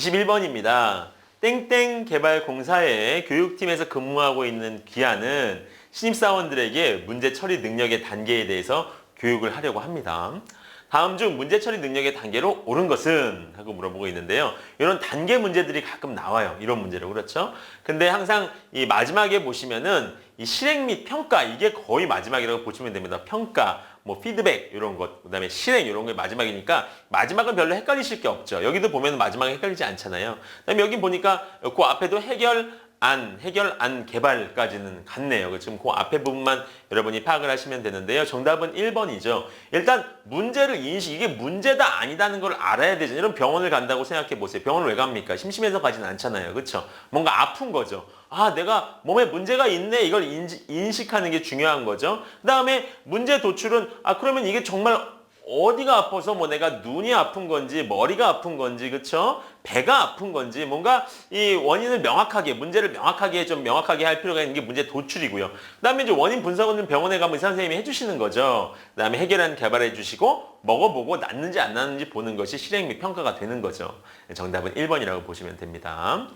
21번입니다. 땡땡 개발공사의 교육팀에서 근무하고 있는 기아는 신입사원들에게 문제 처리 능력의 단계에 대해서 교육을 하려고 합니다. 다음 중 문제 처리 능력의 단계로 옳은 것은? 하고 물어보고 있는데요. 이런 단계 문제들이 가끔 나와요. 이런 문제로. 그렇죠? 근데 항상 이 마지막에 보시면은 이 실행 및 평가 이게 거의 마지막이라고 보시면 됩니다. 평가, 뭐 피드백 이런 것, 그다음에 실행 이런 게 마지막이니까 마지막은 별로 헷갈리실 게 없죠. 여기도 보면 마지막에 헷갈리지 않잖아요. 그다음에 여기 보니까 그 앞에도 해결 안, 해결 안 개발까지는 같네요. 지금 그 앞에 부분만 여러분이 파악을 하시면 되는데요. 정답은 1번이죠. 일단 문제를 인식, 이게 문제다 아니다는 걸 알아야 되죠. 이런 병원을 간다고 생각해 보세요. 병원을 왜 갑니까? 심심해서 가지는 않잖아요. 그렇죠? 뭔가 아픈 거죠. 아, 내가 몸에 문제가 있네. 이걸 인지, 인식하는 게 중요한 거죠. 그 다음에 문제 도출은, 아, 그러면 이게 정말 어디가 아파서 뭐 내가 눈이 아픈 건지 머리가 아픈 건지 그쵸? 배가 아픈 건지 뭔가 이 원인을 명확하게 문제를 명확하게 좀 명확하게 할 필요가 있는 게 문제 도출이고요. 그다음에 이제 원인 분석은 병원에 가면 의사 선생님이 해주시는 거죠. 그다음에 해결안 개발해 주시고 먹어보고 낫는지 안 낫는지 보는 것이 실행 및 평가가 되는 거죠. 정답은 1번이라고 보시면 됩니다